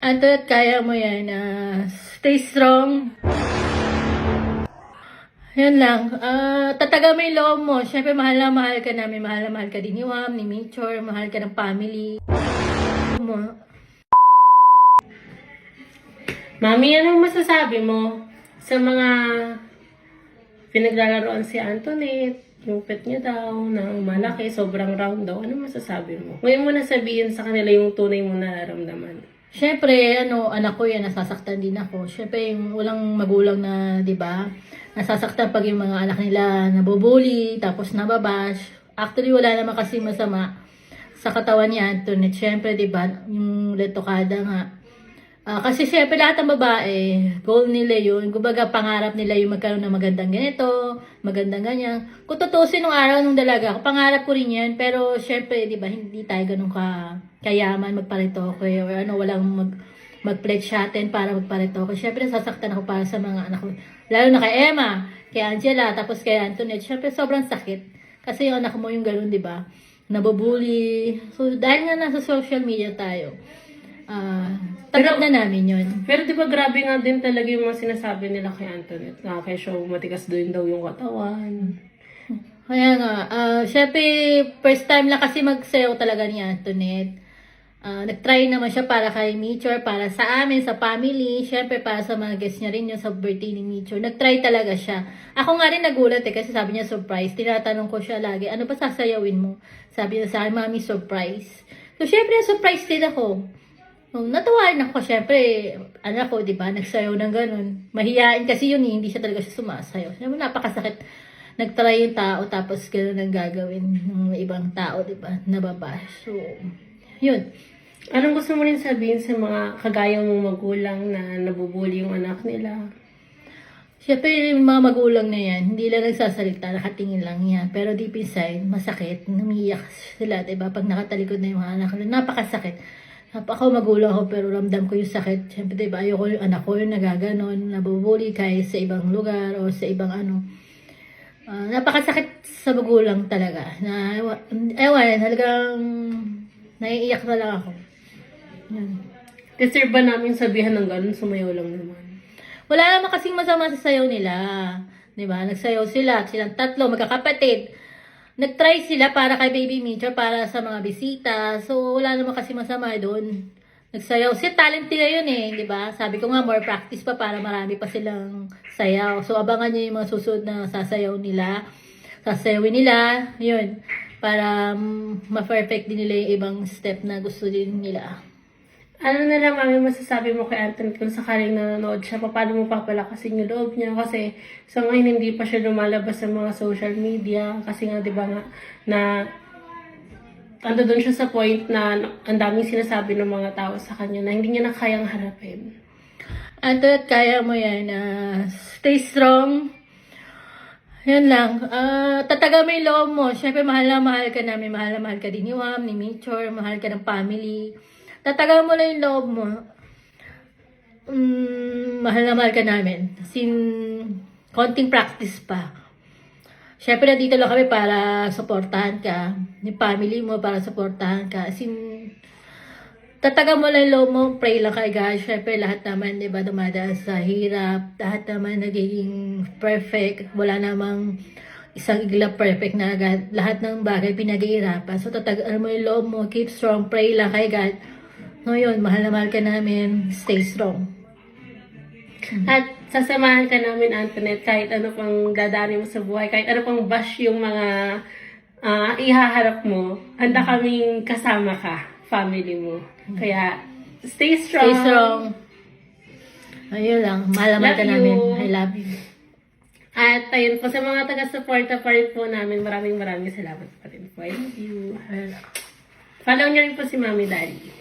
Antoinette, kaya mo yan. ah, stay strong. Yan lang. Ah, tataga mo yung loob mo. Siyempre, mahal na mahal ka namin. Mahal na mahal ka din ni Wam, ni Mitchor. Mahal ka ng family. Mo. Mami, anong masasabi mo sa mga pinaglalaroan si Antoinette? Yung pet niya daw, na malaki, sobrang round daw. Ano masasabi mo? Ngayon mo na sabihin sa kanila yung tunay mo nararamdaman. Siyempre, ano, anak ko yan, nasasaktan din ako. Siyempre, yung walang magulang na, di ba, nasasaktan pag yung mga anak nila nabubuli, tapos nababash. Actually, wala naman kasi masama sa katawan niya, Antoinette. Siyempre, di ba, yung letokada nga. Ah, kasi siyempre, lahat ng babae, goal nila yun. Kumbaga, pangarap nila yung magkaroon ng magandang ganito, magandang ganyan. Kung tutusin nung araw nung dalaga, pangarap ko rin yan. Pero, siyempre, di ba, hindi tayo ganun ka kayaman magparitoke or ano, walang mag, mag-pledge sa atin para magparitoke. Siyempre, nasasaktan ako para sa mga anak ko. Lalo na kay Emma, kay Angela, tapos kay Antoinette. Siyempre, sobrang sakit. Kasi yung anak mo yung ganun, di ba? Nabubuli. So, dahil nga nasa social media tayo, ah tanggap na namin yun. Pero di ba grabe nga din talaga yung mga sinasabi nila kay Antoinette. Na kay show matigas doon daw yung katawan. Kaya nga, ah syempre, first time lang kasi magsayaw talaga ni Antoinette. Ah, nag-try naman siya para kay Mitchor, para sa amin, sa family, syempre para sa mga guests niya rin yung sa birthday ni Mitchor. Nag-try talaga siya. Ako nga rin nagulat eh, kasi sabi niya surprise. Tinatanong ko siya lagi, ano ba sasayawin mo? Sabi niya sa akin, mami, surprise. So, syempre, surprise din ako. Oh, natuwa rin ako, syempre, anak ko, di ba, nagsayaw ng ganun. Mahihain kasi yun, eh, hindi siya talaga siya sumasayaw. Syempre, napakasakit. Nagtry yung tao, tapos ganun ang gagawin ng ibang tao, di ba, nababash. So, yun. Anong gusto mo rin sabihin sa mga kagaya mong magulang na nabubuli yung anak nila? Syempre, yung mga magulang na yan, hindi lang nagsasalita, nakatingin lang yan. Pero deep inside, masakit, namiyak sila, diba? Pag nakatalikod na yung mga anak nila, napakasakit. Napaka magulang ako, pero ramdam ko yung sakit. Syempre, diba, ayoko yung anak ko yung nagaganon, nabubuli kahit sa ibang lugar o sa ibang ano. Ah, napakasakit sa magulang talaga. Na, ewan, ewan, talagang naiiyak na lang ako. Yan. Deserve ba namin sabihan ng ganun? Sumayaw lang naman. Wala naman kasing masama sa sayaw nila. 'Di ba? Nagsayaw sila, silang tatlo, magkakapatid. Nag-try sila para kay Baby Mitchell, para sa mga bisita. So, wala naman kasi masama doon. Nagsayaw. Si talent nila yun eh, di ba? Sabi ko nga, more practice pa para marami pa silang sayaw. So, abangan nyo yung mga susunod na sasayaw nila. Sasayawin nila. Yun. Para um, ma-perfect din nila yung ibang step na gusto din nila. Ano na lang, mami, masasabi mo kay Antoinette kung sakaling nanonood siya, paano mo papalakasin yung loob niya? Kasi sa ngayon hindi pa siya lumalabas sa mga social media. Kasi nga, di ba nga, na ando doon siya sa point na ang daming sinasabi ng mga tao sa kanya na hindi niya na kayang harapin. Antoinette, kaya mo yan. ah, stay strong. Yan lang. Ah, tataga mo yung loob mo. Siyempre, mahal na mahal ka namin. Mahal na mahal ka din ni Wam, ni Mitchor. Mahal ka ng family. Tataga mo lang yung loob mo. Mm, mahal na mahal ka namin. Sin konting practice pa. Siyempre, nandito lang kami para supportahan ka. Yung family mo para supportahan ka. Sin tataga mo lang loob mo, pray lang kay God. Siyempre, lahat naman, di ba, dumadaan sa hirap. Lahat naman nagiging perfect. Wala namang isang igla perfect na agad. Lahat ng bagay pinag-iirapan. So, tatagaan mo yung loob mo, keep strong, pray lang kay God. No, yun, mahal na mahal ka namin, stay strong. At sasamahan ka namin, Antoinette, kahit ano pang dadaanin mo sa buhay, kahit ano pang bash yung mga ah, ihaharap mo, handa kaming kasama ka, family mo. Kaya, stay strong. Stay strong. Ayun lang, mahal na mahal ka you. namin. I love you. At ayun po, sa mga taga-suporta pa rin po namin, maraming maraming salamat pa rin po. Love you. Follow niyo rin po si Mami Daddy.